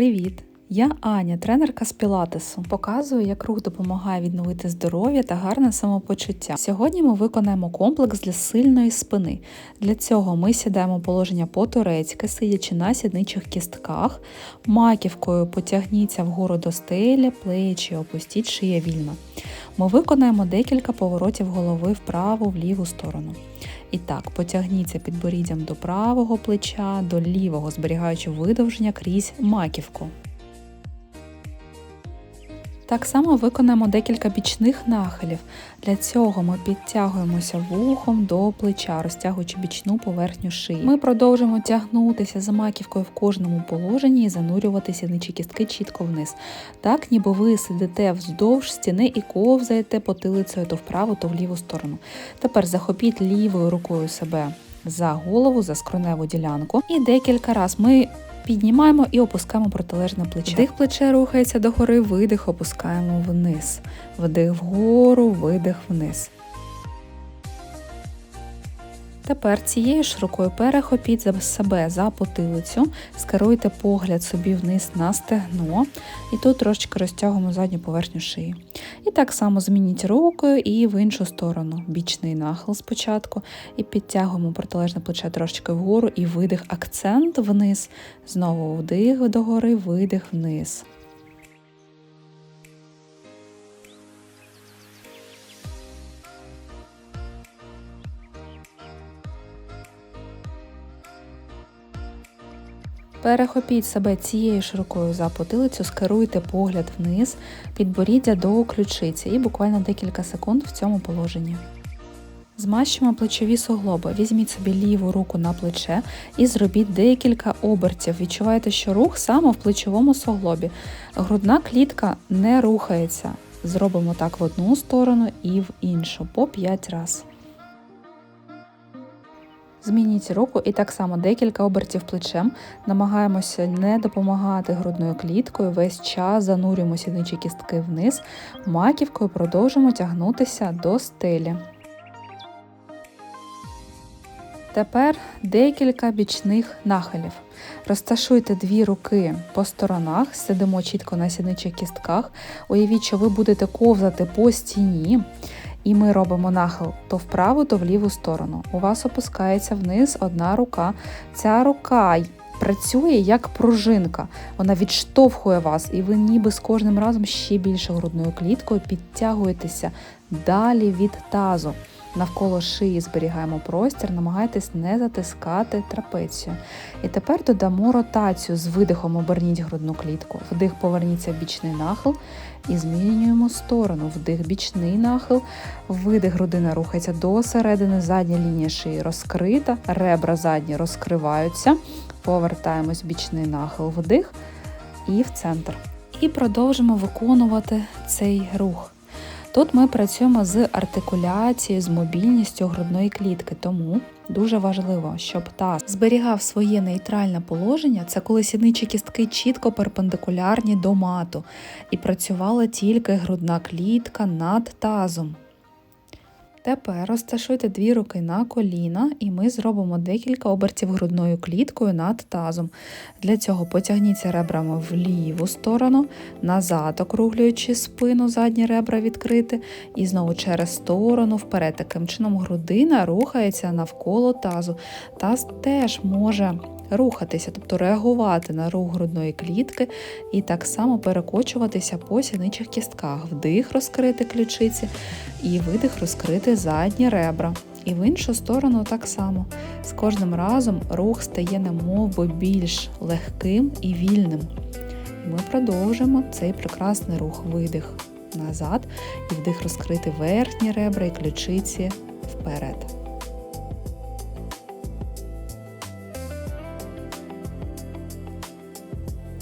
Привіт! Я Аня, тренерка з пілатесу. Показую, як рух допомагає відновити здоров'я та гарне самопочуття. Сьогодні ми виконаємо комплекс для сильної спини. Для цього ми сідаємо положення по-турецьки, сидячи на сідничих кістках, маківкою потягніться вгору до стелі, плечі опустіть шия вільно. Ми виконаємо декілька поворотів голови вправо в ліву сторону. І так, потягніться підборіддям до правого плеча, до лівого, зберігаючи видовження крізь маківку. Так само виконаємо декілька бічних нахилів. Для цього ми підтягуємося вухом до плеча, розтягуючи бічну поверхню шиї. Ми продовжуємо тягнутися за маківкою в кожному положенні і занурювати сідничі кістки чітко вниз. Так, ніби ви сидите вздовж стіни і ковзаєте потилицею то вправу, то в ліву сторону. Тепер захопіть лівою рукою себе за голову, за скроневу ділянку. І декілька разів ми Піднімаємо і опускаємо протилежне плече. Вдих плече рухається догори, видих, опускаємо вниз. Вдих вгору, видих вниз. Тепер цією ж рукою перехопіть себе за потилицю, скеруйте погляд собі вниз на стегно, і тут трошечки розтягуємо задню поверхню шиї. І так само змініть рукою і в іншу сторону. Бічний нахил спочатку. І підтягуємо протилежне плече трошечки вгору і видих, акцент вниз. Знову вдих догори, видих вниз. Перехопіть себе цією ж рукою за потилицю, скеруйте погляд вниз, підборіддя до ключиці і буквально декілька секунд в цьому положенні. Змащуємо плечові суглоби. Візьміть собі ліву руку на плече і зробіть декілька обертів. Відчуваєте, що рух саме в плечовому суглобі. Грудна клітка не рухається. Зробимо так в одну сторону і в іншу по 5 разів. Змініть руку і так само декілька обертів плечем. Намагаємося не допомагати грудною кліткою, весь час занурюємо сідничі кістки вниз, маківкою продовжимо тягнутися до стелі. Тепер декілька бічних нахилів. Розташуйте дві руки по сторонах, сидимо чітко на сідничих кістках. Уявіть, що ви будете ковзати по стіні. І ми робимо нахил то вправу, то в ліву сторону. У вас опускається вниз одна рука. Ця рука працює як пружинка, вона відштовхує вас, і ви ніби з кожним разом ще більше грудною кліткою підтягуєтеся далі від тазу. Навколо шиї зберігаємо простір, намагайтесь не затискати трапецію. І тепер додамо ротацію з видихом, оберніть грудну клітку. Вдих, поверніться в бічний нахил і змінюємо сторону. Вдих, бічний нахил, видих грудина рухається до середини, задня лінія шиї розкрита, ребра задні розкриваються. Повертаємось бічний нахил, вдих і в центр. І продовжимо виконувати цей рух. Тут ми працюємо з артикуляцією, з мобільністю грудної клітки, тому дуже важливо, щоб таз зберігав своє нейтральне положення, це коли сідничі кістки чітко перпендикулярні до мату, і працювала тільки грудна клітка над тазом. Тепер розташуйте дві руки на коліна, і ми зробимо декілька обертів грудною кліткою над тазом. Для цього потягніться ребрами в ліву сторону, назад, округлюючи спину, задні ребра відкрити, і знову через сторону вперед. Таким чином грудина рухається навколо тазу. Таз теж може рухатися, тобто реагувати на рух грудної клітки і так само перекочуватися по сіничих кістках, вдих розкрити ключиці і видих розкрити задні ребра. І в іншу сторону так само. З кожним разом рух стає немов би більш легким і вільним. І ми продовжимо цей прекрасний рух, видих назад і вдих розкрити верхні ребра і ключиці вперед.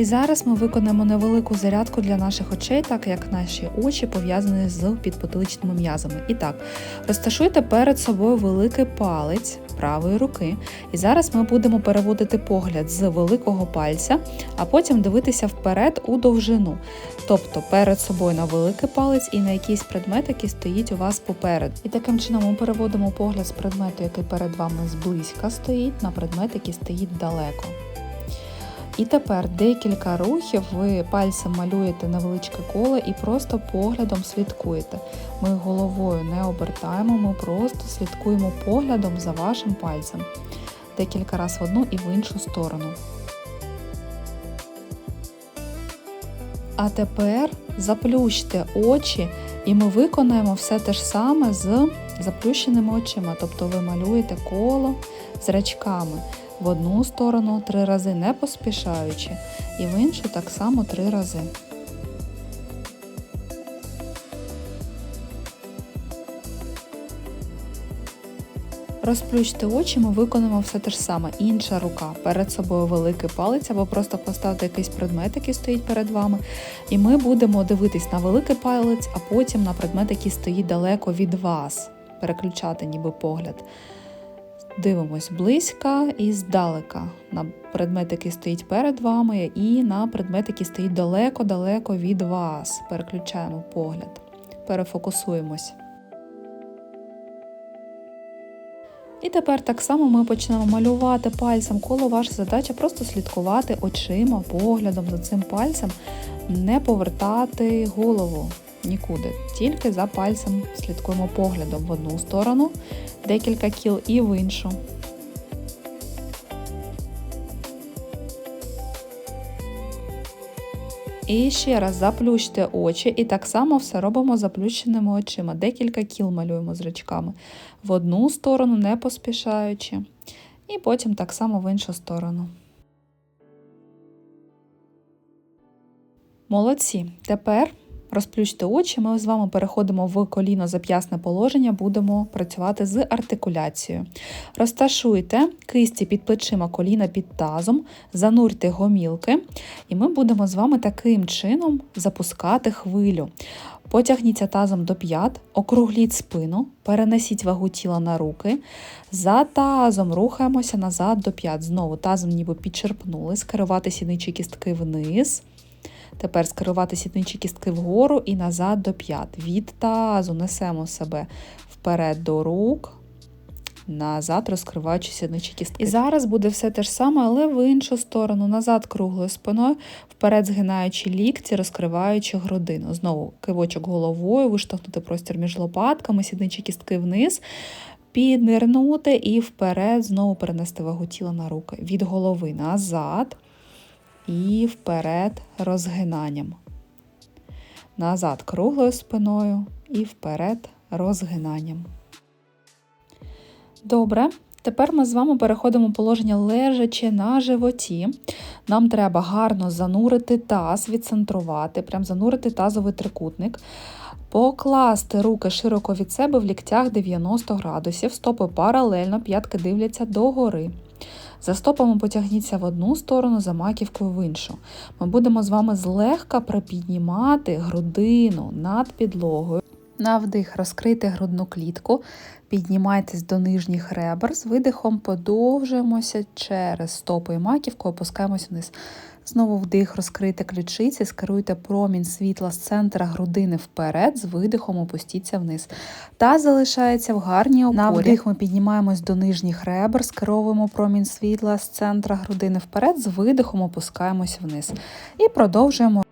І зараз ми виконаємо невелику зарядку для наших очей, так як наші очі пов'язані з підпотиличними м'язами. І так, розташуйте перед собою великий палець правої руки. І зараз ми будемо переводити погляд з великого пальця, а потім дивитися вперед у довжину. Тобто перед собою на великий палець і на якийсь предмет, який стоїть у вас поперед. І таким чином ми переводимо погляд з предмету, який перед вами зблизька стоїть, на предмет, який стоїть далеко. І тепер декілька рухів ви пальцем малюєте невеличке коло і просто поглядом слідкуєте. Ми головою не обертаємо, ми просто слідкуємо поглядом за вашим пальцем. Декілька разів в одну і в іншу сторону. А тепер заплющте очі, і ми виконаємо все те ж саме з заплющеними очима. Тобто ви малюєте коло зрачками в одну сторону три рази не поспішаючи, і в іншу так само три рази. Розплющте очі, ми виконуємо все те ж саме. Інша рука перед собою великий палець, або просто поставте якийсь предмет, який стоїть перед вами. І ми будемо дивитись на великий палець, а потім на предмет, який стоїть далеко від вас. Переключати ніби погляд. Дивимось близько і здалека на предмет, який стоїть перед вами, і на предмет, який стоїть далеко-далеко від вас. Переключаємо погляд, перефокусуємось. І тепер так само ми почнемо малювати пальцем коло ваша задача просто слідкувати очима, поглядом за цим пальцем, не повертати голову нікуди. Тільки за пальцем слідкуємо поглядом в одну сторону, декілька кіл і в іншу. І ще раз заплющте очі, і так само все робимо заплющеними очима. Декілька кіл малюємо зрачками в одну сторону, не поспішаючи, і потім так само в іншу сторону. Молодці. Тепер розплющте очі, ми з вами переходимо в коліно зап'ясне положення, будемо працювати з артикуляцією. Розташуйте кисті під плечима коліна під тазом, занурте гомілки, і ми будемо з вами таким чином запускати хвилю. Потягніться тазом до п'ят, округліть спину, перенесіть вагу тіла на руки. За тазом рухаємося назад до п'ят. Знову тазом ніби підчерпнули, скерувати сідничі кістки вниз. Тепер скерувати сідничі кістки вгору і назад до п'ят. Від тазу несемо себе вперед до рук, назад розкриваючи сідничі кістки. І зараз буде все те ж саме, але в іншу сторону. Назад круглою спиною, вперед згинаючи лікті, розкриваючи грудину. Знову кивочок головою, виштовхнути простір між лопатками, сідничі кістки вниз. Піднирнути і вперед знову перенести вагу тіла на руки. Від голови назад і вперед розгинанням. Назад круглою спиною і вперед розгинанням. Добре. Тепер ми з вами переходимо в положення лежачи на животі. Нам треба гарно занурити таз, відцентрувати, прям занурити тазовий трикутник, покласти руки широко від себе в ліктях 90 градусів, стопи паралельно, п'ятки дивляться догори. За стопами потягніться в одну сторону, за маківкою в іншу. Ми будемо з вами злегка припіднімати грудину над підлогою. На вдих розкрийте грудну клітку, піднімайтесь до нижніх ребер, з видихом подовжуємося через стопи і маківку, опускаємось вниз. Знову вдих, розкрийте ключиці, скеруйте промінь світла з центра грудини вперед, з видихом опустіться вниз. Та залишається в гарній опорі. На вдих ми піднімаємось до нижніх ребер, скеровуємо промінь світла з центра грудини вперед, з видихом опускаємось вниз. І продовжуємо.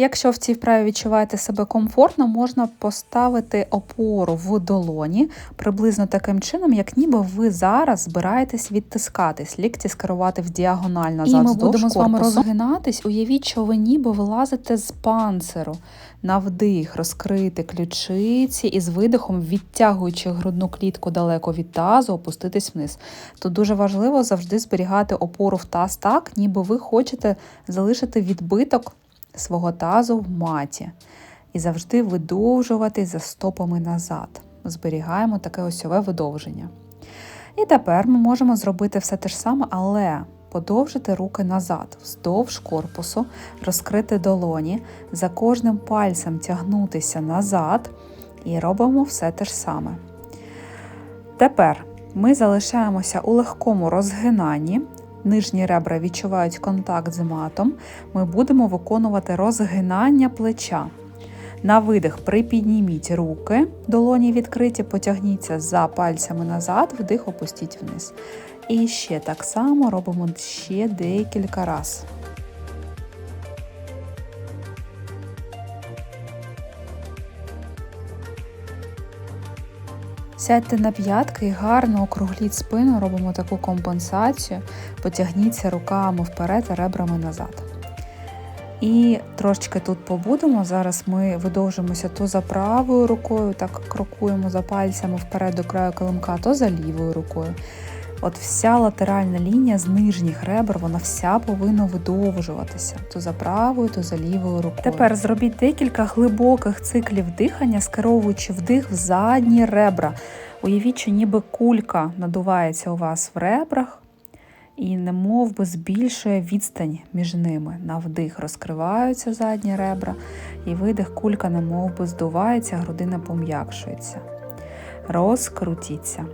Якщо в цій вправі відчуваєте себе комфортно, можна поставити опору в долоні приблизно таким чином, як ніби ви зараз збираєтесь відтискатись, лікті скерувати в діагональ назад. І ми будемо з вами розгинатись. Уявіть, що ви ніби вилазите з панциру. На вдих, розкрити ключиці і з видихом, відтягуючи грудну клітку далеко від тазу, опуститись вниз. Тут дуже важливо завжди зберігати опору в таз так, ніби ви хочете залишити відбиток свого тазу в маті і завжди видовжувати за стопами назад. Зберігаємо таке осьове видовження. І тепер ми можемо зробити все те ж саме, але подовжити руки назад, вздовж корпусу, розкрити долоні, за кожним пальцем тягнутися назад і робимо все те ж саме. Тепер ми залишаємося у легкому розгинанні, нижні ребра відчувають контакт з матом, ми будемо виконувати розгинання плеча. На видих припідніміть руки, долоні відкриті, потягніться за пальцями назад, вдих опустіть вниз. І ще так само робимо ще декілька разів. Сядьте на п'ятки і гарно округліть спину, робимо таку компенсацію, потягніться руками вперед, а ребрами назад. І трошечки тут побудемо. Зараз ми видовжимося то за правою рукою, так крокуємо за пальцями вперед до краю килимка, то за лівою рукою. От вся латеральна лінія з нижніх ребер, вона вся повинна видовжуватися то за правою, то за лівою рукою. Тепер зробіть декілька глибоких циклів дихання, скеровуючи вдих в задні ребра. Уявіть, що ніби кулька надувається у вас в ребрах і немов би збільшує відстань між ними. На вдих розкриваються задні ребра, і видих кулька немов би здувається, грудина пом'якшується. Розкрутіться.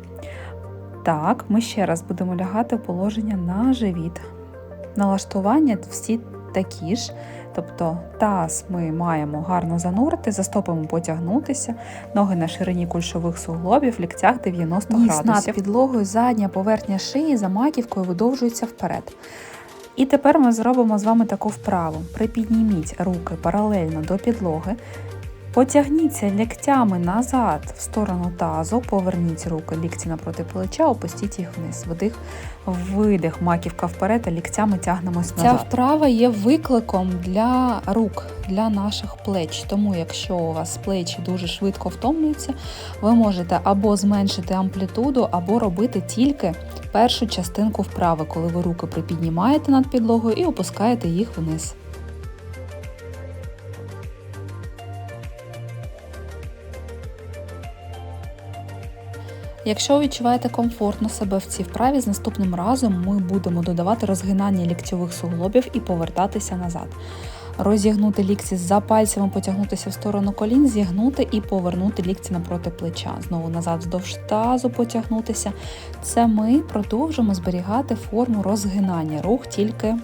Так, ми ще раз будемо лягати в положення на живіт. Налаштування всі такі ж. Тобто таз ми маємо гарно занурити, за стопами потягнутися, ноги на ширині кульшових суглобів, в ліктях 90 Ніс градусів. над підлогою, задня поверхня шиї за маківкою видовжується вперед. І тепер ми зробимо з вами таку вправу. Припідніміть руки паралельно до підлоги, Потягніться ліктями назад в сторону тазу, поверніть руки лікті напроти плеча, опустіть їх вниз. Вдих, видих, маківка вперед, а ліктями тягнемось назад. Ця вправа є викликом для рук, для наших плеч. Тому, якщо у вас плечі дуже швидко втомлюються, ви можете або зменшити амплітуду, або робити тільки першу частинку вправи, коли ви руки припіднімаєте над підлогою і опускаєте їх вниз. Якщо відчуваєте комфортно себе в цій вправі, з наступним разом ми будемо додавати розгинання ліктьових суглобів і повертатися назад. Розігнути лікці за пальцями, потягнутися в сторону колін, зігнути і повернути лікці напроти плеча. Знову назад вздовж тазу потягнутися. Це ми продовжимо зберігати форму розгинання, рух тільки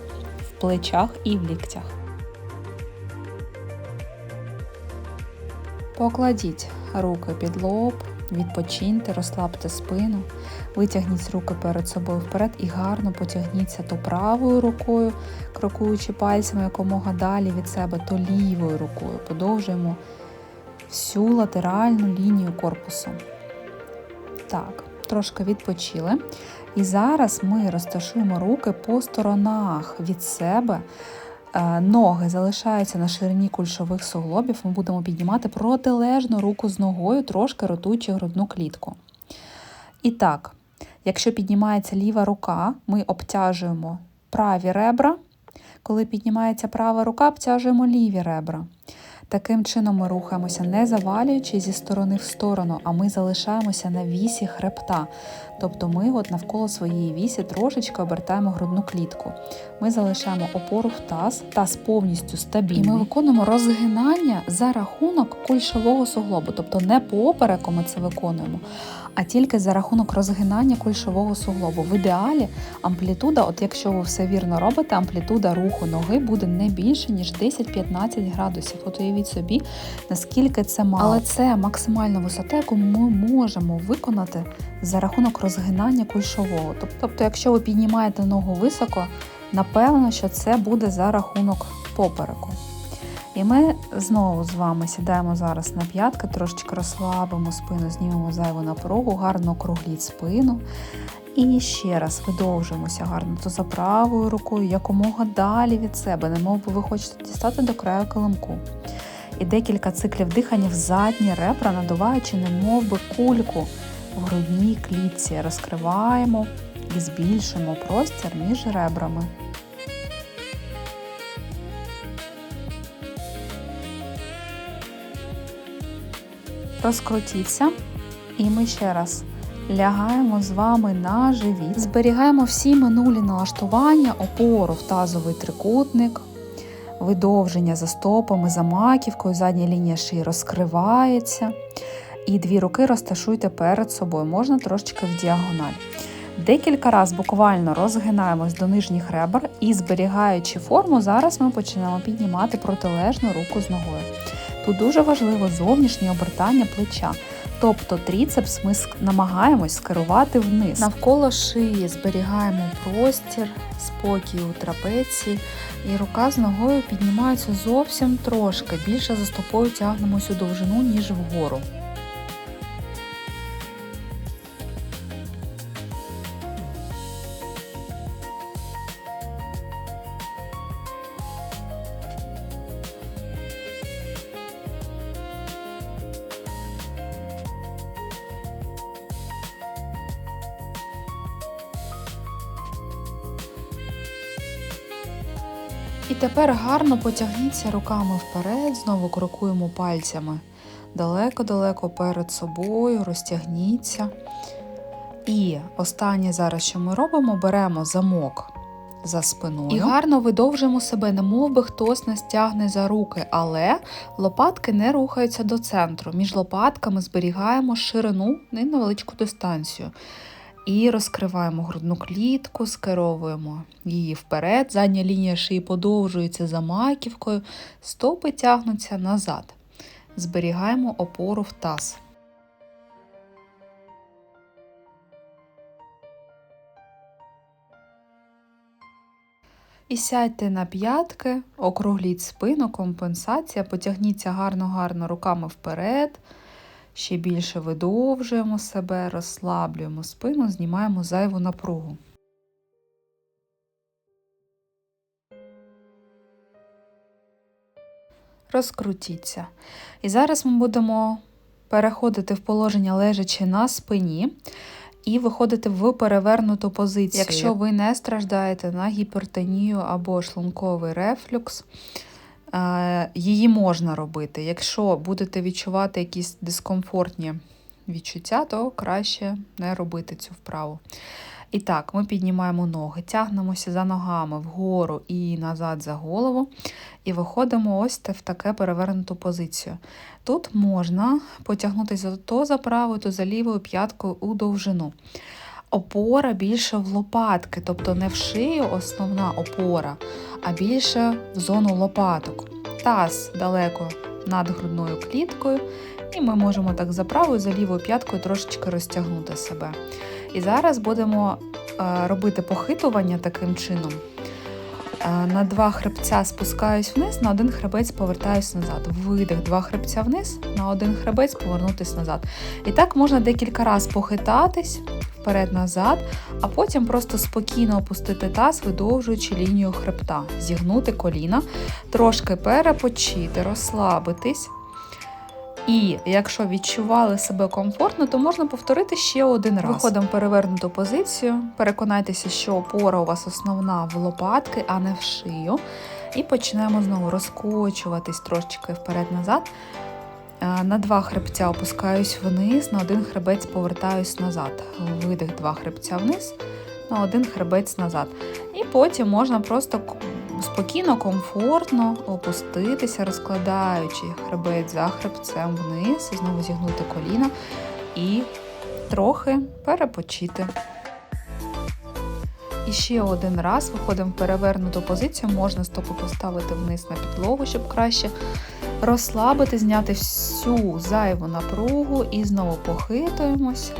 в плечах і в ліктях. Покладіть руки під лоб, Відпочиньте, розслабте спину, витягніть руки перед собою вперед і гарно потягніться то правою рукою, крокуючи пальцями якомога далі від себе, то лівою рукою. Подовжуємо всю латеральну лінію корпусу. Так, трошки відпочили. І зараз ми розташуємо руки по сторонах від себе. Е, ноги залишаються на ширині кульшових суглобів, ми будемо піднімати протилежну руку з ногою, трошки ротуючи грудну клітку. І так, якщо піднімається ліва рука, ми обтяжуємо праві ребра. Коли піднімається права рука, обтяжуємо ліві ребра. Таким чином ми рухаємося, не завалюючи зі сторони в сторону, а ми залишаємося на вісі хребта. Тобто ми от навколо своєї вісі трошечки обертаємо грудну клітку. Ми залишаємо опору в таз, таз повністю стабільний. І ми виконуємо розгинання за рахунок кульшового суглобу, тобто не попереку ми це виконуємо, а тільки за рахунок розгинання кульшового суглобу. В ідеалі амплітуда, от якщо ви все вірно робите, амплітуда руху ноги буде не більше, ніж 10-15 градусів. От уявіть собі, наскільки це мало. Але це максимальна висота, яку ми можемо виконати за рахунок розгинання кульшового. Тобто, якщо ви піднімаєте ногу високо, напевно, що це буде за рахунок попереку. І ми знову з вами сідаємо зараз на п'ятки, трошечки розслабимо спину, знімемо зайву напругу, гарно округліть спину. І ще раз видовжуємося гарно то за правою рукою, якомога далі від себе, немов би ви хочете дістати до краю килимку. І декілька циклів дихання в задні ребра, надуваючи, немов би кульку в грудній клітці. Розкриваємо і збільшуємо простір між ребрами. Розкрутіться, і ми ще раз лягаємо з вами на живіт. Зберігаємо всі минулі налаштування, опору в тазовий трикутник, видовження за стопами, за маківкою, задня лінія шиї розкривається. І дві руки розташуйте перед собою, можна трошечки в діагональ. Декілька разів буквально розгинаємось до нижніх ребер і, зберігаючи форму, зараз ми починаємо піднімати протилежну руку з ногою. Тут дуже важливо зовнішнє обертання плеча. Тобто тріцепс ми намагаємось скерувати вниз. Навколо шиї зберігаємо простір, спокій у трапеції, і рука з ногою піднімається зовсім трошки. Більше за стопою тягнемося у довжину, ніж вгору. І тепер гарно потягніться руками вперед, знову крокуємо пальцями далеко-далеко перед собою, розтягніться. І останнє зараз, що ми робимо, беремо замок за спиною. І гарно видовжуємо себе, не мов би хтось нас тягне за руки, але лопатки не рухаються до центру. Між лопатками зберігаємо ширину і невеличку дистанцію. І розкриваємо грудну клітку, скеровуємо її вперед. Задня лінія шиї подовжується за маківкою, стопи тягнуться назад. Зберігаємо опору в таз. І сядьте на п'ятки, округліть спину, компенсація, потягніться гарно-гарно руками вперед. Ще більше видовжуємо себе, розслаблюємо спину, знімаємо зайву напругу. Розкрутіться. І зараз ми будемо переходити в положення лежачи на спині і виходити в перевернуту позицію. Якщо ви не страждаєте на гіпертонію або шлунковий рефлюкс, її можна робити. Якщо будете відчувати якісь дискомфортні відчуття, то краще не робити цю вправу. І так, ми піднімаємо ноги, тягнемося за ногами вгору і назад за голову, і виходимо ось в таке перевернуту позицію. Тут можна потягнутися то за правою, то за лівою п'яткою у довжину. Опора більше в лопатки, тобто не в шию основна опора, а більше в зону лопаток. Таз далеко над грудною кліткою, і ми можемо так за правою, за лівою п'яткою трошечки розтягнути себе. І зараз будемо е, робити похитування таким чином. Е, на два хребця спускаюсь вниз, на один хребець повертаюсь назад. Видих, два хребця вниз, на один хребець повернутися назад. І так можна декілька разів похитатись вперед-назад, а потім просто спокійно опустити таз, видовжуючи лінію хребта, зігнути коліна, трошки перепочити, розслабитись. І якщо відчували себе комфортно, то можна повторити ще один раз. Виходимо в перевернуту позицію. Переконайтеся, що опора у вас основна в лопатки, а не в шию. І починаємо знову розкочуватись трошечки вперед-назад. На два хребця опускаюсь вниз, на один хребець повертаюсь назад. Видих два хребця вниз, на один хребець назад. І потім можна просто спокійно, комфортно опуститися, розкладаючи хребець за хребцем вниз, знову зігнути коліна і трохи перепочити. І ще один раз виходимо в перевернуту позицію, можна стопу поставити вниз на підлогу, щоб краще розслабити, зняти всю зайву напругу і знову похитуємось.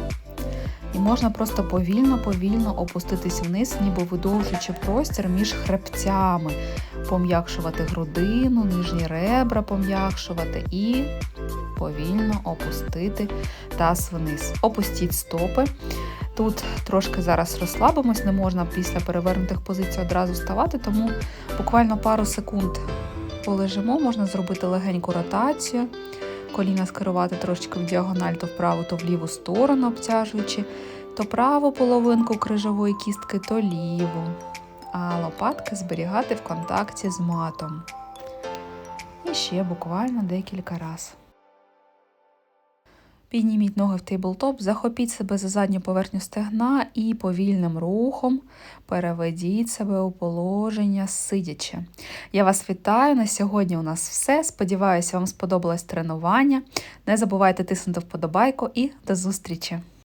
І можна просто повільно-повільно опуститись вниз, ніби видовжуючи простір між хребцями, пом'якшувати грудину, нижні ребра пом'якшувати і повільно опустити таз вниз. Опустіть стопи. Тут трошки зараз розслабимось, не можна після перевернутих позицій одразу вставати, тому буквально пару секунд полежимо, можна зробити легеньку ротацію коліна скерувати трошечки в діагональ, то в праву, то в ліву сторону, обтяжуючи, то праву половинку крижової кістки, то ліву. А лопатки зберігати в контакті з матом. І ще буквально декілька разів. Підніміть ноги в тейблтоп, захопіть себе за задню поверхню стегна і повільним рухом переведіть себе у положення сидячи. Я вас вітаю. На сьогодні у нас все. Сподіваюся, вам сподобалось тренування. Не забувайте тиснути вподобайку і до зустрічі!